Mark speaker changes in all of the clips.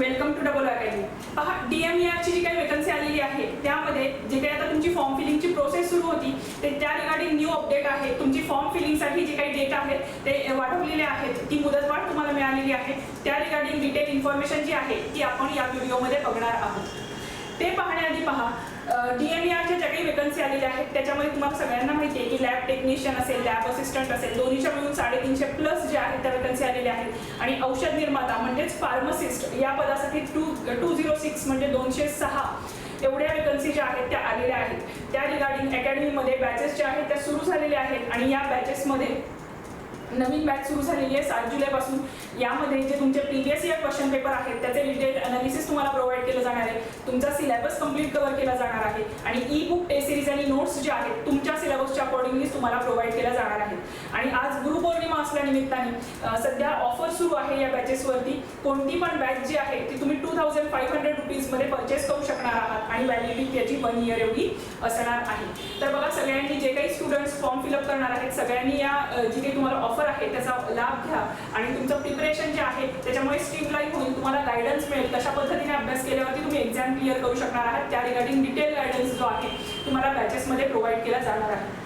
Speaker 1: Welcome to double academy पहा D M ची जी काही वेकन्सी आलेली आहे त्यामध्ये जे काही आता तुमची फॉर्म फिलिंगची प्रोसेस सुरू होती ते त्या रिगार्डिंग न्यू अपडेट आहे. तुमची फॉर्म फिलिंगसाठी जे काही डेट आहेत ते वाढवलेले आहेत. ती मुदतवाढ तुम्हाला मिळालेली आहे. त्या रिगार्डिंग डिटेल इन्फॉर्मेशन जी आहे ती आपण या व्हिडिओमध्ये बघणार आहोत. ते पाहण्याआधी पहा डी एम वेकन्सी आलेल्या आहेत. त्याच्यामध्ये तुम्हाला सगळ्यांना माहिती आहे की लॅब टेक्निशियन असेल लॅब असिस्टंट असेल दोन्हीच्या मिळून साडेतीनशे प्लस जे आहेत त्या वेकन्सी आलेल्या आहेत. आणि औषध निर्माता म्हणजेच फार्मसिस्ट या पदासाठी टू टू झिरो सिक्स म्हणजे दोनशे सहा एवढ्या वेकन्सी ज्या आहेत त्या आलेल्या आहेत. त्या रिगार्डिंग अकॅडमीमध्ये बॅचेस ज्या आहेत त्या सुरू झालेल्या आहेत आणि या बॅचेसमध्ये नवीन बॅच सुरू झालेली आहे सात जुलैपासून. यामध्ये जे तुमचे प्रिव्हियस इयर क्वेश्चन पेपर आहेत त्याचे डिटेल अनालिसिस तुम्हाला प्रोव्हाइड केलं जाणार आहे. तुमचा सिलेबस कंप्लीट कव्हर केला जाणार आहे. आणि ई बुक टेस्ट सिरीज आणि नोट्स जे आहेत तुमच्या सिलेबसच्या अकॉर्डिंगली तुम्हाला प्रोव्हाइड केल्या जाणार आहेत आणि आज गुरुपौर्णिमा असल्यानिमित्ताने सध्या ऑफर सुरू आहे या बॅचेसवरती कोणती पण बॅच जी आहे ती तुम्ही टू थाउजंड फाईव्ह हंड्रेड मध्ये परचेस करू शकणार आहात आणि व्हॅलिडिटी त्याची वन इयर एवढी असणार आहे. तर बघा सगळ्यांनी जे काही स्टुडंट्स फॉर्म फिलअप करणार आहेत सगळ्यांनी या जी काही तुम्हाला ऑफर आहे त्याचा लाभ घ्या. आणि तुमचं प्रिपरेशन जे आहे त्याच्यामुळे स्ट्रीमलाईन होईल तुम्हाला गायडन्स मिळेल. कशा पद्धतीने अभ्यास केल्यावरती तुम्ही एक्झाम क्लिअर करू शकणार आहात त्या रिगार्डिंग डिटेल गायडन्स जो आहे तुम्हाला बॅचेसमध्ये प्रोव्हाइड केला जाणार आहे.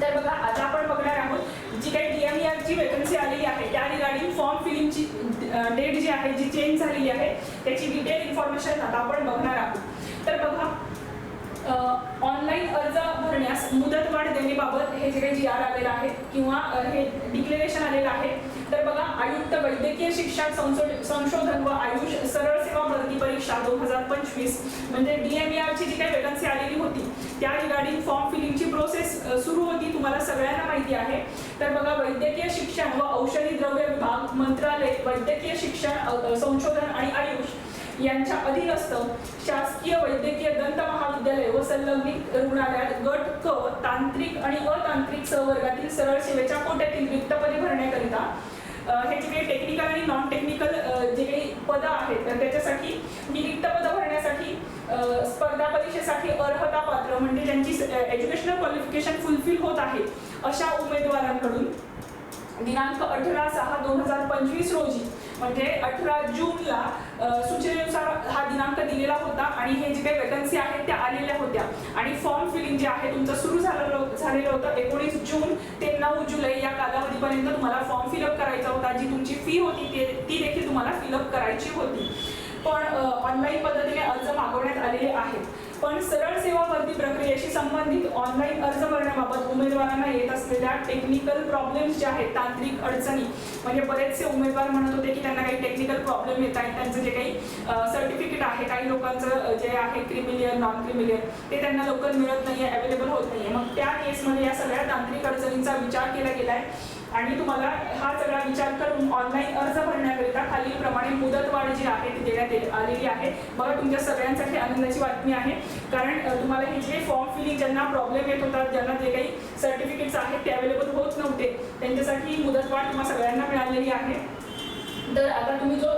Speaker 1: तर बघा आता आपण बघणार आहोत जी काही डी ची वेकन्सी आलेली आहे त्या रिगार्डिंग फॉर्म फिलिंगची डेट जी आहे जी चेंज झालेली आहे त्याची डिटेल इन्फॉर्मेशन आता आपण बघणार आहोत. तर बघा ऑनलाईन अर्ज भरण्यास मुदतवाढ देण्याबाबत हे जे काही जी आर आलेलं आहे किंवा हे डिक्लेरेशन आलेलं आहे तर बघा आयुक्त वैद्यकीय शिक्षण संशोधन व आयुष सरळ सेवा भरती परीक्षा दोन हजार पंचवीस म्हणजे डी एम ची जी काही वेकन्सी आलेली होती त्या रिगार्डिंग फॉर्म फिलिंगची प्रोसेस सुरू होती तुम्हाला सगळ्यांना माहिती आहे. तर बघा वैद्यकीय शिक्षण व औषधी द्रव्य विभाग मंत्रालय वैद्यकीय शिक्षण संशोधन आणि आयुष यांच्या अधीनस्थ शासकीय वैद्यकीय दंत महाविद्यालय व संलग्नित रुग्णालयात गट क तांत्रिक आणि अतांत्रिक सहवर्गातील सरळ सेवेच्या कोट्यातील रिक्तपदे भरण्याकरिता हे जे काही टेक्निकल आणि नॉन टेक्निकल जे काही पदं आहेत तर त्याच्यासाठी मी रिक्त पदं भरण्यासाठी स्पर्धा परीक्षेसाठी अर्हता पात्र म्हणजे ज्यांची एज्युकेशनल क्वालिफिकेशन फुलफिल होत आहे अशा उमेदवारांकडून दिनांक अठरा सहा दोन हजार पंचवीस रोजी म्हणजे अठरा जूनला सूचनेनुसार हा दिनांक दिलेला होता आणि हे जे काही वेकन्सी आहेत त्या आलेल्या होत्या. आणि फॉर्म फिलिंग जे आहे तुमचं सुरू झालेलं झालेलं होतं एकोणीस जून ते नऊ जुलै या कालावधीपर्यंत तुम्हाला फॉर्म फिलअप करायचा होता. जी तुमची फी होती ते ती देखील तुम्हाला फिलअप करायची होती. पण ऑनलाईन पद्धतीने अर्ज मागवण्यात आलेले आहेत. पण सरळ सेवा भरती प्रक्रियेशी संबंधित ऑनलाईन अर्ज भरण्याबाबत उमेदवारांना येत असलेल्या टेक्निकल प्रॉब्लेम्स जे आहेत तांत्रिक अडचणी म्हणजे बरेचसे उमेदवार म्हणत होते की त्यांना काही टेक्निकल प्रॉब्लेम येत आहेत. त्यांचं जे काही सर्टिफिकेट आहे काही लोकांचं जे आहे क्रिमिलियर नॉन क्रिमिलियर ते त्यांना लवकर मिळत नाही आहे अवेलेबल होत नाही आहे मग त्या केसमध्ये या सगळ्या तांत्रिक अडचणींचा विचार केला गेलाय. आणि तुम्हाला हा सगळा विचार करून ऑनलाईन अर्ज भरण्याकरिता खालीलप्रमाणे मुदतवाढ जी आहे ती देण्यात ये- आलेली आहे. बघा तुमच्या सगळ्यांसाठी आनंदाची बातमी आहे. कारण तुम्हाला हे जे फॉर्म फिलिंग ज्यांना प्रॉब्लेम येत होता ज्यांना जे काही सर्टिफिकेट्स आहेत ते अवेलेबल होत नव्हते त्यांच्यासाठी मुदतवाढ तुम्हाला सगळ्यांना मिळालेली आहे. तर आता तुम्ही जो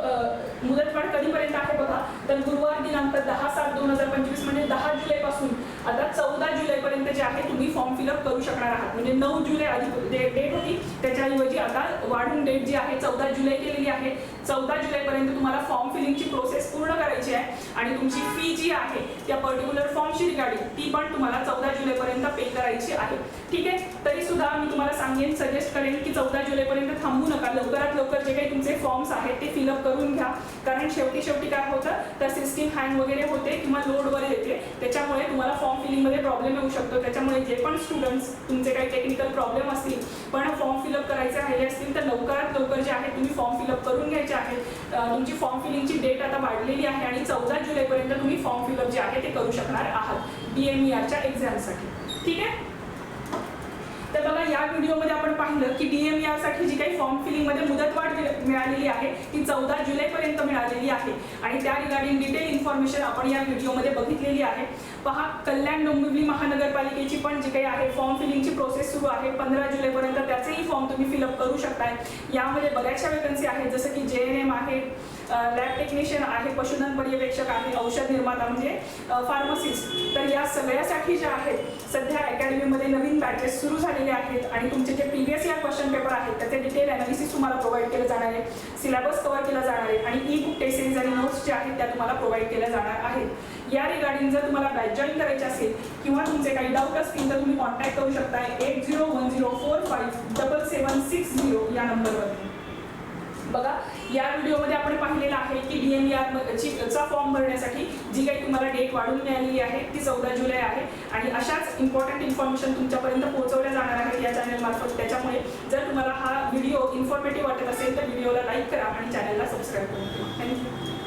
Speaker 1: मुदतवाढ कधीपर्यंत आहे बघा तर गुरुवार दिनांक दहा सात दोन हजार पंचवीस म्हणजे दहा जुलैपासून आता चौदा जुलैपर्यंत जे आहे तुम्ही फॉर्म फिलअप करू शकणार आहात. म्हणजे नऊ जुलै आधी डेट होती. त्याच्याऐवजी आता वाढून डेट जी आहे चौदा जुलै केलेली आहे. चौदा जुलैपर्यंत तुम्हाला फॉर्म फिलिंगची प्रोसेस पूर्ण करायची आहे. आणि तुमची फी जी आहे त्या पर्टिक्युलर फॉर्मची रिगार्डिंग ती पण तुम्हाला चौदा जुलैपर्यंत पे करायची आहे. ठीक आहे? तरी सुद्धा मी तुम्हाला सांगेन सजेस्ट करेन की चौदा जुलैपर्यंत थांबू नका. लवकरात लवकर जे काही तुमचे फॉर्म्स आहेत ते फिलअप करून घ्या. कारण शेवटी शेवटी काय होतं? तर सिस्टीम हँग वगैरे होते किंवा लोडवर येते. त्याच्यामुळे तुम्हाला फॉर्म फॉर्म फिलिंगमध्ये प्रॉब्लेम येऊ शकतो. त्याच्यामुळे जे पण स्टुडंट्स तुमचे काही टेक्निकल प्रॉब्लेम असतील पण फॉर्म फिलअप करायचे राहिले असतील तर लवकरात लवकर जे आहे तुम्ही फॉर्म फिलअप करून घ्यायचे आहेत तुमची फॉर्म फिलिंगची डेट आता वाढलेली आहे आणि चौदा जुलैपर्यंत तुम्ही फॉर्म फिलअप जे आहे ते करू शकणार आहात. डी एम ई आरच्या एक्झामसाठी ठीक आहे? तर या व्हिडिओमध्ये आपण पाहिलं की डीएमआरसाठी जी काही फॉर्म फिलिंगमध्ये मुदतवाढ मिळालेली आहे ती चौदा जुलैपर्यंत मिळालेली आहे. आणि त्या रिगार्डिंग डिटेल इन्फॉर्मेशन आपण या व्हिडिओमध्ये बघितलेली आहे. पहा कल्याण डोंबिवली महानगरपालिकेची पण जी काही आहे फॉर्म फिलिंगची प्रोसेस सुरू आहे पंधरा जुलैपर्यंत त्याचे तुम्ही फिलअप करू शकताय. यामध्ये बऱ्याचशा वेकन्सी आहेत जसं की जे एन एम आहे लॅब टेक्निशियन आहे पशुधन पर्यवेक्षक आहे औषध निर्माता म्हणजे फार्मसिस्ट तर या सगळ्यासाठी ज्या आहेत सध्या अकॅडमीमध्ये नवीन बॅचेस सुरू झालेले आहेत आणि तुमचे जे प्रिव्हियस इयर क्वेश्चन पेपर आहेत त्याचे डिटेल अनालिसिस तुम्हाला प्रोव्हाइड केलं जाणार आहे. सिलेबस कव्हर केला जाणार आहे आणि ई बुक टेस्ट आणि नोट्स ज्या आहेत त्या तुम्हाला प्रोव्हाइड केल्या जाणार आहेत. या रिगार्डिंग जर तुम्हाला बॅच जॉईन करायचे असेल किंवा तुमचे काही डाऊट असतील तर तुम्ही कॉन्टॅक्ट करू शकता eight zero one zero four five double seven six zero या नंबरवर बघा या व्हिडिओमध्ये आपण पाहिलेलं आहे की डी एम आर चा फॉर्म भरण्यासाठी जी काही तुम्हाला डेट वाढून मिळालेली आहे ती चौदा जुलै आहे. आणि अशाच इम्पॉर्टंट इन्फॉर्मेशन तुमच्यापर्यंत पोहोचवल्या जाणार आहेत या चॅनल मार्फत. त्याच्यामुळे जर तुम्हाला हा व्हिडिओ इन्फॉर्मेटिव्ह वाटत असेल तर व्हिडिओला लाईक करा आणि चॅनलला सबस्क्राईब करून ठेवा थँक्यू